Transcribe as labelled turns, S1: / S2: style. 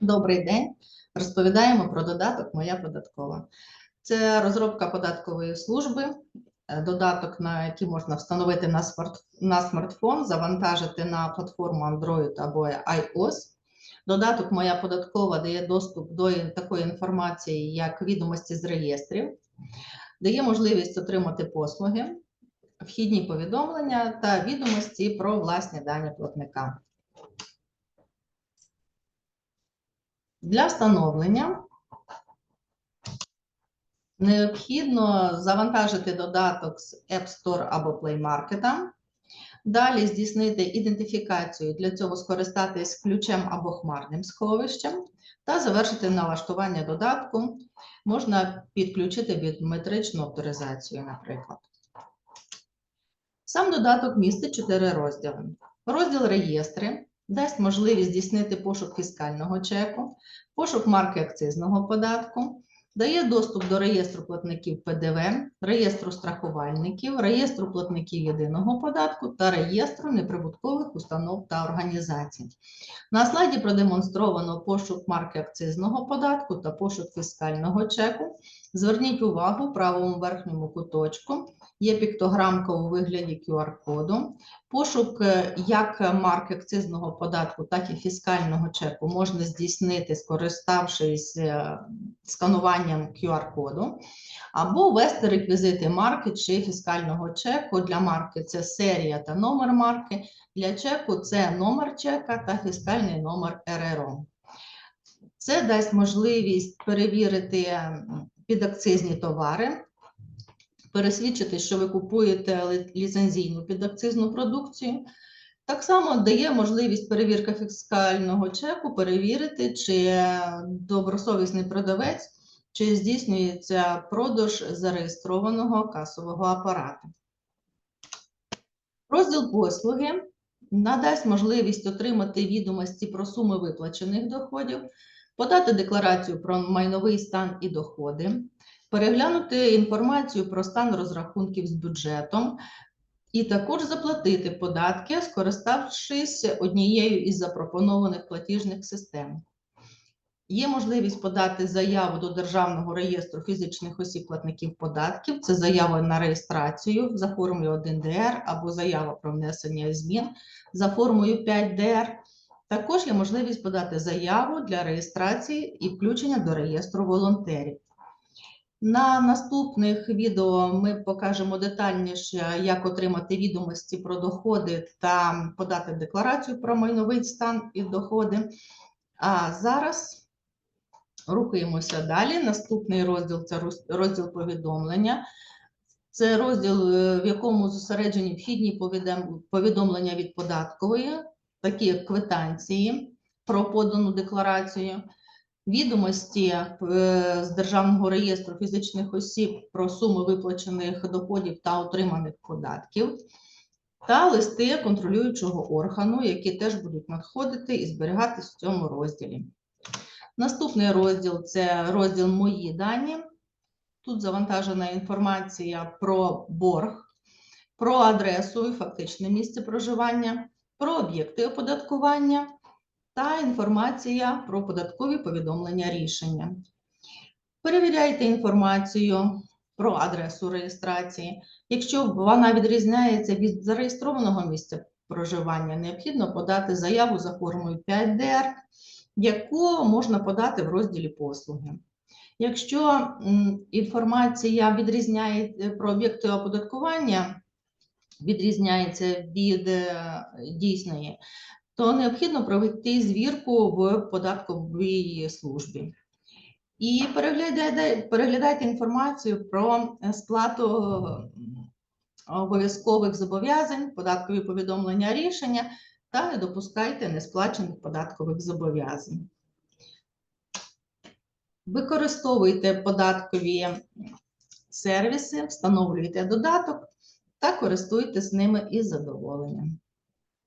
S1: Добрий день. Розповідаємо про додаток Моя податкова. Це розробка податкової служби, е, додаток, на який можна встановити на, смарт, на смартфон, завантажити на платформу Android або iOS. Додаток Моя податкова дає доступ до такої інформації, як відомості з реєстрів, дає можливість отримати послуги, вхідні повідомлення та відомості про власні дані платника. Для встановлення необхідно завантажити додаток з App Store або Play Market. Далі здійснити ідентифікацію, для цього скористатись ключем або хмарним сховищем та завершити налаштування додатку. Можна підключити біометричну авторизацію, наприклад. Сам додаток містить чотири розділи. Розділ реєстри дасть можливість здійснити пошук фіскального чеку, пошук марки акцизного податку, дає доступ до реєстру платників ПДВ, реєстру страхувальників, реєстру платників єдиного податку та реєстру неприбуткових установ та організацій. На слайді продемонстровано пошук марки акцизного податку та пошук фіскального чеку. Зверніть увагу в правому верхньому куточку є піктограмка у вигляді QR-коду. Пошук е, як марки акцизного податку, так і фіскального чеку можна здійснити, скориставшись е, скануванням QR-коду, або ввести реквізити марки чи фіскального чеку. Для марки це серія та номер марки, для чеку це номер чека та фіскальний номер РРО. Це дасть можливість перевірити підакцизні товари, пересвідчити, що ви купуєте ліцензійну підакцизну продукцію. Так само дає можливість перевірка фіскального чеку, перевірити, чи добросовісний продавець, чи здійснюється продаж зареєстрованого касового апарату. Розділ послуги надасть можливість отримати відомості про суми виплачених доходів, подати декларацію про майновий стан і доходи, переглянути інформацію про стан розрахунків з бюджетом і також заплатити податки, скориставшись однією із запропонованих платіжних систем. Є можливість подати заяву до Державного реєстру фізичних осіб платників податків. Це заява на реєстрацію за формою 1ДР або заява про внесення змін за формою 5ДР. Також є можливість подати заяву для реєстрації і включення до реєстру волонтерів. На наступних відео ми покажемо детальніше, як отримати відомості про доходи та подати декларацію про майновий стан і доходи. А зараз рухаємося далі. Наступний розділ це розділ повідомлення. Це розділ, в якому зосереджені вхідні повідомлення від податкової, такі як квитанції про подану декларацію, відомості е, з Державного реєстру фізичних осіб про суми виплачених доходів та отриманих податків, та листи контролюючого органу, які теж будуть надходити і зберігатись в цьому розділі. Наступний розділ це розділ Мої дані. Тут завантажена інформація про борг, про адресу і фактичне місце проживання, про об'єкти оподаткування та інформація про податкові повідомлення рішення. Перевіряйте інформацію про адресу реєстрації. Якщо вона відрізняється від зареєстрованого місця проживання, необхідно подати заяву за формою 5ДР, яку можна подати в розділі послуги. Якщо інформація відрізняє е, про об'єкти оподаткування, відрізняється від е, дійсної, то необхідно провести звірку в податковій службі. І переглядайте, переглядайте інформацію про е, сплату обов'язкових зобов'язань, податкові повідомлення рішення та не допускайте несплачених податкових зобов'язань. Використовуйте податкові сервіси, встановлюйте додаток та користуйтесь ними із задоволенням.